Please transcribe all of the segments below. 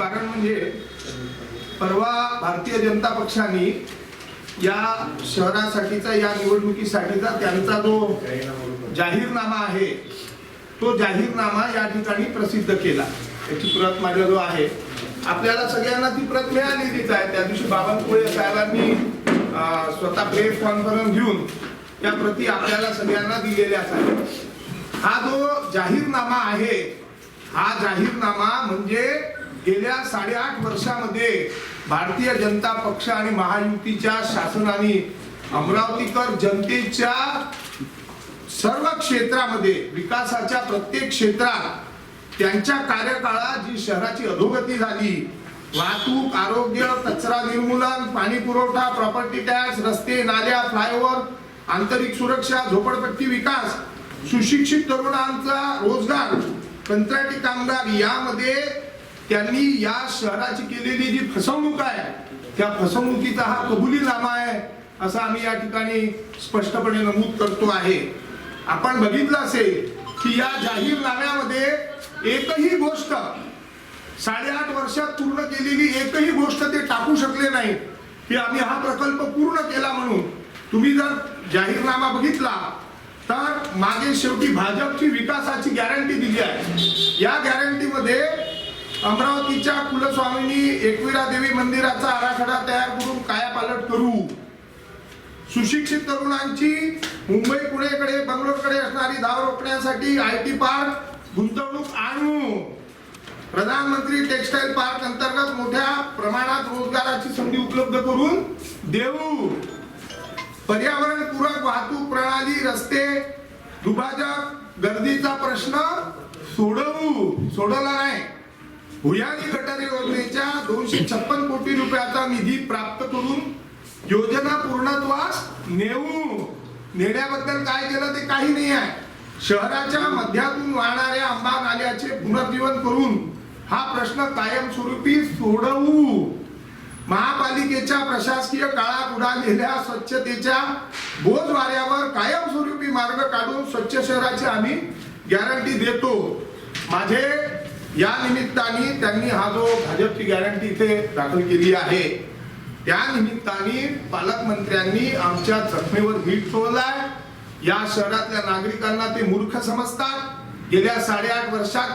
कारण म्हणजे परवा भारतीय जनता पक्षाने या शहरासाठीचा या निवडणुकीसाठीचा त्यांचा जो जाहीरनामा आहे तो जाहीरनामा या ठिकाणी प्रसिद्ध केला. त्याची प्रत माझ्याजवळ आहे. आपल्याला सगळ्यांना ती प्रत मिळालेलीच आहे त्या दिवशी बावनकुळे साहेबांनी स्वतः प्रेस कॉन्फरन्स घेऊन त्या प्रती आपल्याला सगळ्यांना दिलेल्याच आहेत हा जो जाहीरनामा आहे हा जाहीरनामा म्हणजे गेल्या साडेआठ वर्षामध्ये भारतीय जनता पक्ष आणि महायुतीच्या शासनाने अमरावतीकर जनतेच्या सर्व क्षेत्रामध्ये विकासाच्या प्रत्येक क्षेत्रात त्यांच्या कार्यकाळात जी शहराची अधोगती झाली वाहतूक आरोग्य कचरा निर्मूलन पाणी पुरवठा प्रॉपर्टी टॅक्स रस्ते नाल्या फ्लायओव्हर आंतरिक सुरक्षा झोपडपट्टी विकास सुशिक्षित तरुणांचा रोजगार कंत्राटी कामगार यामध्ये त्यांनी या शहराची केलेली जी फसवणूक आहे त्या फसवणुकीचा हा कबुलीनामा आहे असं आम्ही या ठिकाणी स्पष्टपणे नमूद करतो आहे. आपण बघितलं असेल की या जाहीरनाम्यामध्ये एकही गोष्ट साडेआठ वर्षात पूर्ण केलेली एकही गोष्ट ते टाकू शकले नाही. की आम्ही हा प्रकल्प पूर्ण केला म्हणून. तुम्ही जर जाहीरनामा बघितला तर मागे शेवटी भाजपची विकासाची गॅरंटी दिली आहे. या गॅरंटीमध्ये अमरावतीच्या कुलस्वामिनी एकविरा देवी मंदिराचा आराखडा तयार करून कायापालट करू. सुशिक्षित तरुणांची मुंबई पुणेकडे बंगलोरकडे असणारी धाव रोखण्यासाठी आय टी पार्क गुंतवणूक आणू. प्रधानमंत्री टेक्सटाईल पार्क अंतर्गत मोठ्या प्रमाणात रोजगाराची संधी उपलब्ध करून देऊ. पर्यावरण पूरक वाहतूक प्रणाली रस्ते दुभाजक गर्दीचा प्रश्न सोडवू. सोडवला नाही. भुयारी गटारी योजनेच्या दोनशे छप्पन कोटी रुपयाचा निधी प्राप्त करून योजना पूर्णत्वास नेऊ. नेण्याबद्दल काय केलं ते काही नाही आहे. शहराच्या मध्यातून वाहणाऱ्या आंबा नाल्याचे पुनर्जीवन करून हा प्रश्न कायमस्वरूपी सोडवू. महापालिकेच्या प्रशासकीय काळात उडालेल्या स्वच्छतेच्या बोधवाऱ्यावर कायमस्वरूपी मार्ग काढून स्वच्छ शहराची आम्ही गॅरंटी देतो. माझे या निमित्ताने त्यांनी हा जो भाजपची गॅरंटी इथे दाखल केली आहे त्या निमित्ताने पालकमंत्र्यांनी आमच्या जखमेवर मीठ चोळलाय. या शहरातल्या नागरिकांना ते मूर्ख समजतात. गेल्या साडेआठ वर्षात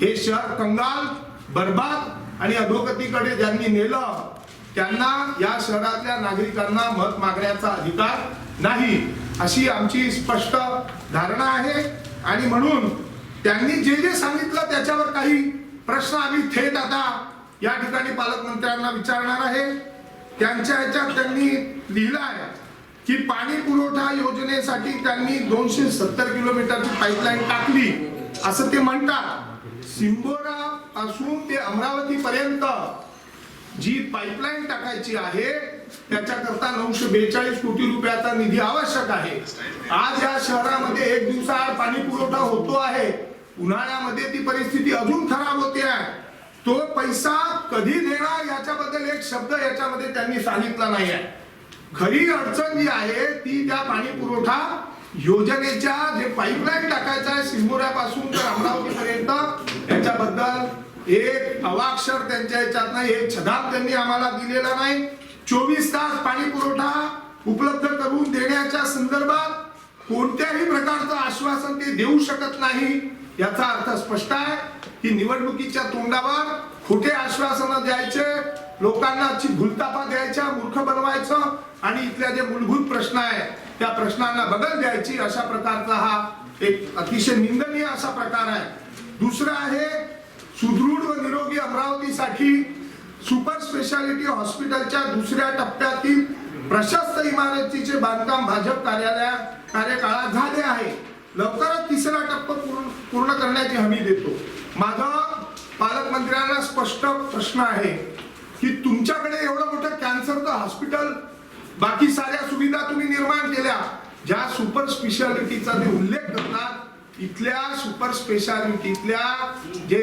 हे शहर कंगाल बर्बाद आणि अधोगतीकडे ज्यांनी नेलं त्यांना या शहरातल्या नागरिकांना मत मागण्याचा अधिकार नाही अशी आमची स्पष्ट धारणा आहे. आणि म्हणून त्यांनी जे जे सांगितलं त्याच्यावर काही प्रश्न आम्ही थेट आता या ठिकाणी पालकमंत्र्यांना विचारणार आहे. त्यांच्या ह्याच्यात त्यांनी लिहिलं आहे की पाणी पुरवठा योजनेसाठी त्यांनी दोनशे सत्तर किलोमीटरची पाईपलाईन टाकली. असं ते म्हणतात. सिंबोरा पासून ते अमरावती पर्यंत जी पाईपलाईन टाकायची आहे त्याच्याकरता नऊशे बेचाळीस कोटी रुपयाचा निधी आवश्यक आहे. आज या शहरामध्ये एक दिवसाआड पाणी पुरवठा होतो आहे. उन्हाळ्यामध्ये ती परिस्थिती अजून खराब होते आहे. तो पैसा कधी देणार याच्याबद्दल एक शब्द याच्यामध्ये त्यांनी सांगितला नाही आहे खरी अडचण जी आहे ती त्या पाणी पुरवठा योजनेच्या जे पाईपलाईन टाकायचं आहे सिंबोऱ्यापासून तर अमरावतीपर्यंत याच्याबद्दल एक अवाक्षर त्यांच्या याच्यात नाही एक छदाम त्यांनी आम्हाला दिलेला नाही. चोवीस तास पाणी पुरवठा उपलब्ध करून देण्याच्या संदर्भात कोणत्याही प्रकारचं आश्वासन ते देऊ शकत नाही याचा अर्थ स्पष्ट आहे की निवडणुकीच्या तोंडावर खोटे आश्वासन द्यायचे लोकांना भूलतापा द्यायच्या मूर्ख बनवायचं आणि इथल्या जे मूलभूत प्रश्न आहे त्या प्रश्नांना बदल द्यायची अशा प्रकारचा हा एक अतिशय निंदनीय असा प्रकार आहे. दुसरं आहे सुदृढ व निरोगी अमरावतीसाठी सुपर स्पेशालिटी हॉस्पिटलच्या दुसऱ्या टप्प्यातील प्रशस्त इमारतीचे बांधकाम भाजप कार्यालया कार्यकाळात झाले आहे. लवकरच तिसरा टप्पा पूर्ण पूर्ण करण्याची हमी देतो. माझा पालकमंत्र्यांना स्पष्ट प्रश्न आहे की तुमच्याकडे एवढं मोठं कॅन्सरचं हॉस्पिटल बाकी साऱ्या सुविधा तुम्ही निर्माण केल्या ज्या सुपर स्पेशालिटीचा ते उल्लेख करतात इथल्या सुपर स्पेशालिटीतल्या जे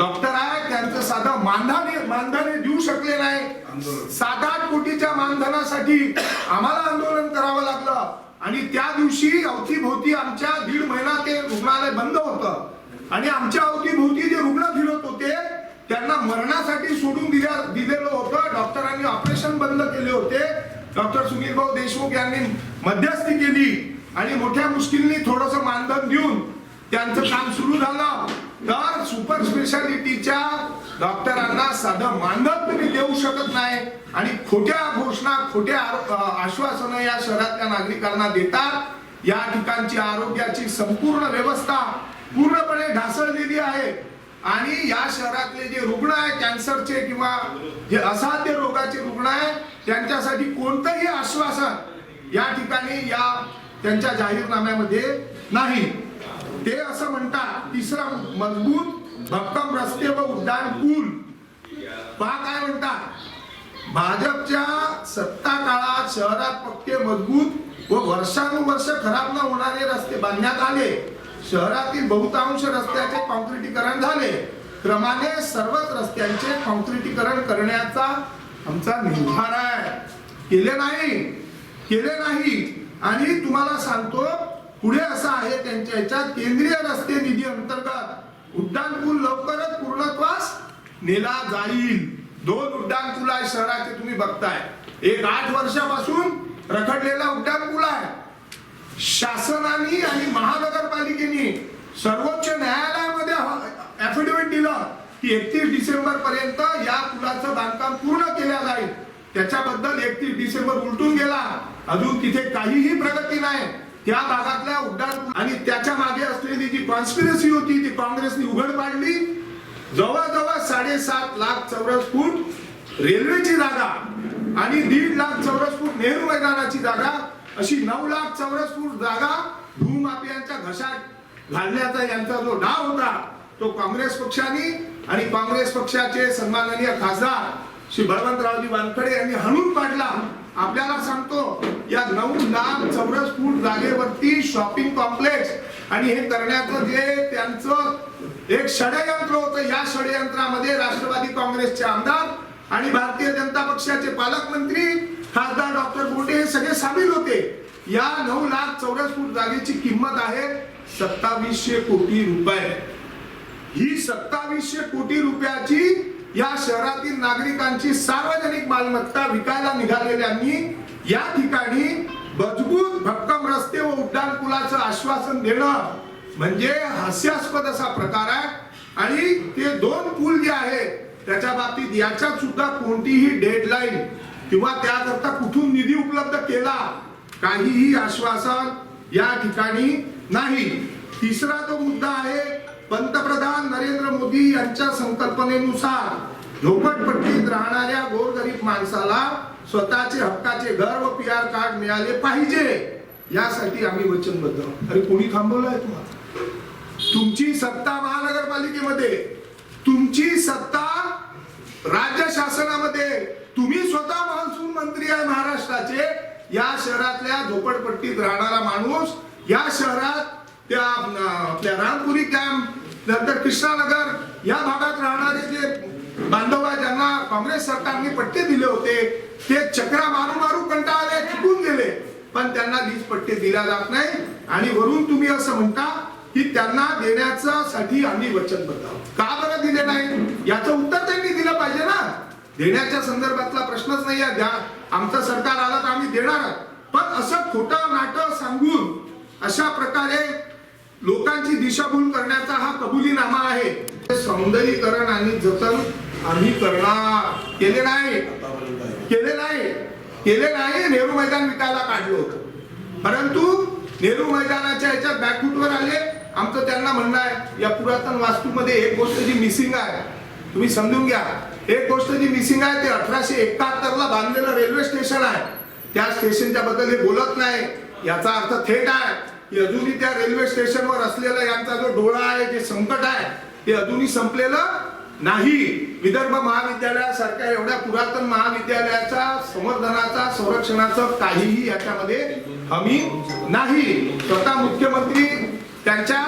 डॉक्टर आहे त्यांचं साधं मानधन मानधन देऊ शकले नाही. सात आठ कोटीच्या मानधनासाठी आम्हाला आंदोलन करावं लागलं. आणि त्या दिवशी अवतीभोवती आमच्या दीड महिना ते रुग्णालय बंद होतं. आणि आमच्या अवतीभोवती जे रुग्ण फिरत होते त्यांना मरणासाठी सोडून दिल्या दिलेलं होतं. डॉक्टरांनी ऑपरेशन बंद केले होते. डॉक्टर सुनील भाऊ देशमुख यांनी मध्यस्थी केली. आणि मोठ्या मुश्किलनी थोडस मानधन देऊन त्यांचं काम सुरू झालं. तर सुपर स्पेशालिटीच्या डॉक्टरांना साधं मानधन तुम्ही देऊ शकत नाही. आणि खोट्या घोषणा खोट्या आश्वासनं या शहरातल्या नागरिकांना देतात. या ठिकाणची आरोग्याची संपूर्ण व्यवस्था पूर्णपणे ढासळलेली आहे. आणि या शहरातले जे रुग्ण आहे कॅन्सरचे किंवा जे असाध्य रोगाचे रुग्ण आहे त्यांच्यासाठी कोणतंही आश्वासन या ठिकाणी या त्यांच्या जाहीरनाम्यामध्ये नाही. ते असं म्हणतात तिसरा मजबूत भक्कम रस्ते व उड्डाण पूल. पहा काय म्हणतात भाजपच्या सत्ता काळात शहरात पक्के मजबूत व वर्षानुवर्ष खराब न होणारे रस्ते बांधण्यात आले. शहरातील बहुतांश रस्त्याचे कॉन्क्रिटीकरण झाले. क्रमाने सर्वच रस्त्यांचे कॉन्क्रिटीकरण करण्याचा आमचा निर्धार आहे. केले नाही केले नाही. आणि तुम्हाला सांगतो पुढे असं आहे त्यांच्या ह्याच्यात केंद्रीय रस्ते निधी अंतर्गत उड्डाण पूल लवकरच पूर्णत्वास नेला जाईल. दोन उड्डाण पूल आहे शहराचे तुम्ही बघताय. एक आठ वर्षापासून रखडलेला उड्डाण पूल आहे. शासनाने आणि महानगरपालिकेने सर्वोच्च न्यायालयामध्ये ऍफिडेव्हिट दिलं की एकतीस डिसेंबर पर्यंत या पुलाचं बांधकाम पूर्ण केल्या जाईल. त्याच्याबद्दल एकतीस डिसेंबर उलटून गेला. अजून तिथे काहीही प्रगती नाही. त्या भागातल्या उड्डाण आणि त्याच्यामागे असलेली जी कॉन्स्पिरसी होती ती काँग्रेसने उघड पाडली. जवळजवळ साडेसात लाख चौरस फूट रेल्वेची जागा आणि दीड लाख चौरस फूट नेहरू मैदानाची जागा अशी नऊ लाख चौरस फूट जागा भूमाफियांच्या घशात घालण्याचा यांचा जो डाव होता तो काँग्रेस पक्षाने आणि काँग्रेस पक्षाचे सन्माननीय खासदार श्री बळवंतरावजी वानखडे यांनी हणून पाडला आपल्याला सांगतो या नऊ लाख चौरस फूट जागेवरती शॉपिंग कॉम्प्लेक्स आणि हे करण्याचं जे त्यांचं एक षडयंत्र होतं या षडयंत्रामध्ये राष्ट्रवादी काँग्रेसचे आमदार आणि भारतीय जनता पक्षाचे पालकमंत्री खासदार डॉक्टर बोटे हे सगळे सामील होते. या नऊ लाख चौरस फूट जागेची किंमत आहे सत्तावीसशे कोटी रुपये. ही सत्तावीसशे कोटी रुपयाची या शहरातील नागरिकांची सार्वजनिक मालमत्ता विकायला निघालेल्यांनी या ठिकाणी मजबूत भक्कम रस्ते व उड्डाण पुलाचं आश्वासन देणं म्हणजे हास्यास्पद असा प्रकार आहे. आणि ते दोन पूल जे आहेत त्याच्या बाबतीत याच्यात सुद्धा कोणतीही डेडलाईन किंवा त्याकरता कुठून निधी उपलब्ध केला काहीही आश्वासन या ठिकाणी नाही. तिसरा तो मुद्दा आहे पंतप्रधान नरेंद्र मोदी यांच्या संकल्पनेनुसार झोपडपट्टीत राहणाऱ्या गोरगरीब माणसाला स्वतःचे हक्काचे घर व पी आर कार्ड मिळाले पाहिजे. यासाठी आम्ही वचनबद्ध अरे कोणी थांबवलंय तुम्हाला? तुमची सत्ता महानगरपालिकेमध्ये तुमची सत्ता राज्य शासनामध्ये तुम्ही स्वतः महसूल मंत्री आहे महाराष्ट्राचे. या शहरातल्या झोपडपट्टीत राहणारा माणूस या शहरात त्या आपल्या रामपुरी कॅम्प नंतर कृष्णानगर या भागात राहणारे जे बांधव आहे ज्यांना काँग्रेस सरकारने पट्टे दिले होते ते चक्रा मारू मारू कंटाळले चुकून गेले. पण त्यांना वीज पट्टे दिल्या जात नाही. आणि वरून तुम्ही असं म्हणता की त्यांना देण्याचा साठी आम्ही वचनबद्ध आहोत का बरं दिले नाही? याचं उत्तर त्यांनी दिलं पाहिजे ना. देण्याच्या संदर्भातला प्रश्नच नाही आहे. द्या. आमचं सरकार आलं तर आम्ही देणार पण असं खोटं नाटक सांगून अशा प्रकारे लोकांची दिशाभूल करण्याचा हा कबुलीनामा आहे. सौंदर्यीकरण आणि जतन आम्ही करणार. केले नाही केले नाही केले नाही नेहरू मैदान विकायला काढलं होतं. परंतु नेहरू मैदानाच्या ह्याच्या बॅकफूटवर आले. आमचं त्यांना म्हणणं आहे या पुरातन वास्तूमध्ये एक गोष्ट जी मिसिंग आहे तुम्ही समजून घ्या. एक गोष्ट जी मिसिंग आहे ते अठराशे एकाहत्तर ला बांधलेलं रेल्वे स्टेशन आहे. त्या स्टेशनच्या बद्दल हे बोलत नाही. याचा अर्थ थेट आहे. अजूनही त्या रेल्वे स्टेशनवर असलेला यांचा जो डोळा आहे जे संकट आहे ते अजूनही संपलेलं नाही. विदर्भ महाविद्यालयासारख्या एवढ्या पुरातन महाविद्यालयाच्या संवर्धनाचा संरक्षणाचं काहीही याच्यामध्ये हमी नाही. स्वतः मुख्यमंत्री त्यांच्या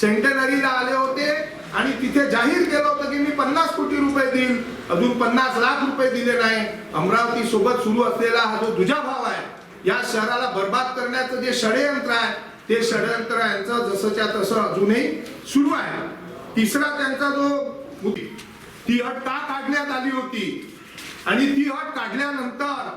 सेंटेनरीला आले होते आणि तिथे जाहीर केलं होतं की मी पन्नास कोटी रुपये देईल. अजून पन्नास लाख रुपये दिले नाही. अमरावती सोबत सुरू असलेला हा जो दुजाभाव आहे या शहराला बर्बाद करण्याचं जे षडयंत्र आहे ते षडयंत्र यांचं जसंच्या तसं अजूनही सुरू आहे. तिसरा त्यांचा जो होती ती अट का काढण्यात आली होती? आणि ती अट काढल्यानंतर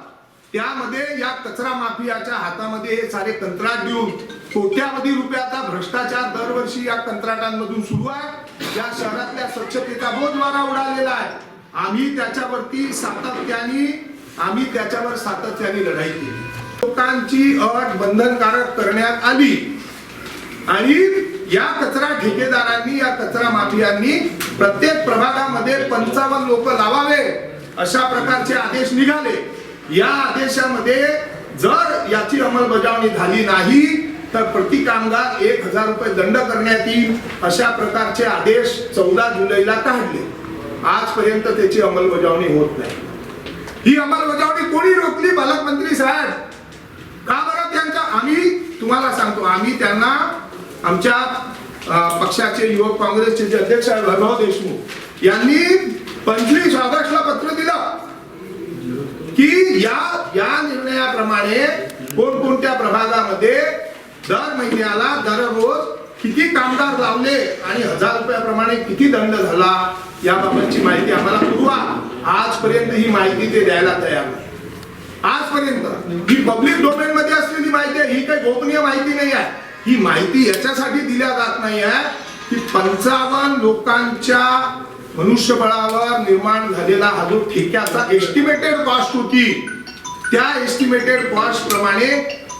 त्यामध्ये या कचरा माफियाच्या हातामध्ये हे सारे कंत्राट देऊन कोट्यावधी रुपयाचा भ्रष्टाचार दरवर्षी या कंत्राटांमधून सुरू आहे. या शहरातल्या स्वच्छतेचा बोधवारा उडालेला आहे. आम्ही त्याच्यावरती सातत्याने आम्ही त्याच्यावर सातत्याने लढाई केली. लोकांची अट बंधनकारक करण्यात आली. आणि या कचरा ठेकेदारांनी या कचरा माफियांनी प्रत्येक प्रभागामध्ये पंचावन्न लोक लावावे अशा प्रकारचे आदेश निघाले. या आदेशामध्ये जर याची अंमलबजावणी झाली नाही तर प्रति कामगार एक हजार रुपये दंड करण्यात येईल अशा प्रकारचे आदेश चौदा जुलैला काढले. आजपर्यंत त्याची अंमलबजावणी होत नाही. ही अंमलबजावणी कोणी रोखली? पालकमंत्री साहेब का बरं त्यांचा? आम्ही तुम्हाला सांगतो. आम्ही त्यांना आमच्या पक्षाचे युवक काँग्रेसचे जे अध्यक्ष आहेत वैभव देशमुख यांनी पंचवीस ऑगस्टला पत्र दिलं की या या निर्णयाप्रमाणे कोणकोणत्या प्रभागामध्ये दर महिन्याला दररोज किती कामगार लावले आणि हजार रुपयाप्रमाणे किती दंड झाला याबाबतची माहिती आम्हाला पुरवा. आजपर्यंत ही माहिती ते द्यायला तयार नाही. आजपर्यंत ही पब्लिक डोमेन मध्ये असलेली माहिती आहे ही काही गोपनीय माहिती नाही आहे. ही माहिती याच्यासाठी दिल्या जात नाही आहे की पंचावन्न लोकांच्या मनुष्यबळावर निर्माण झालेला हा जो ठेक्याचा एस्टिमेटेड कॉस्ट होती त्या एस्टिमेटेड कॉस्ट प्रमाणे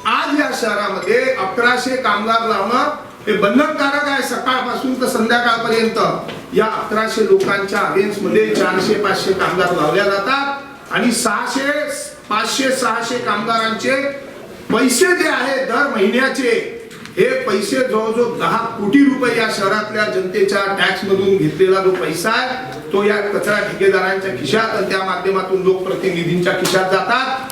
आज या शहरामध्ये अकराशे कामगार लावणं हे बंधनकारक आहे. सकाळपासून तर संध्याकाळपर्यंत या अकराशे लोकांच्या अगेन्स्टमध्ये चारशे पाचशे कामगार लावल्या जातात आणि सहाशे पाचशे सहाशे कामगारांचे पैसे जे आहे दर महिन्याचे हे पैसे जवळजवळ दहा कोटी रुपये या शहरातल्या जनतेच्या टॅक्स मधून घेतलेला जो पैसा आहे तो या कचरा ठेकेदारांच्या खिशात आणि त्या माध्यमातून लोकप्रतिनिधींच्या खिशात जातात.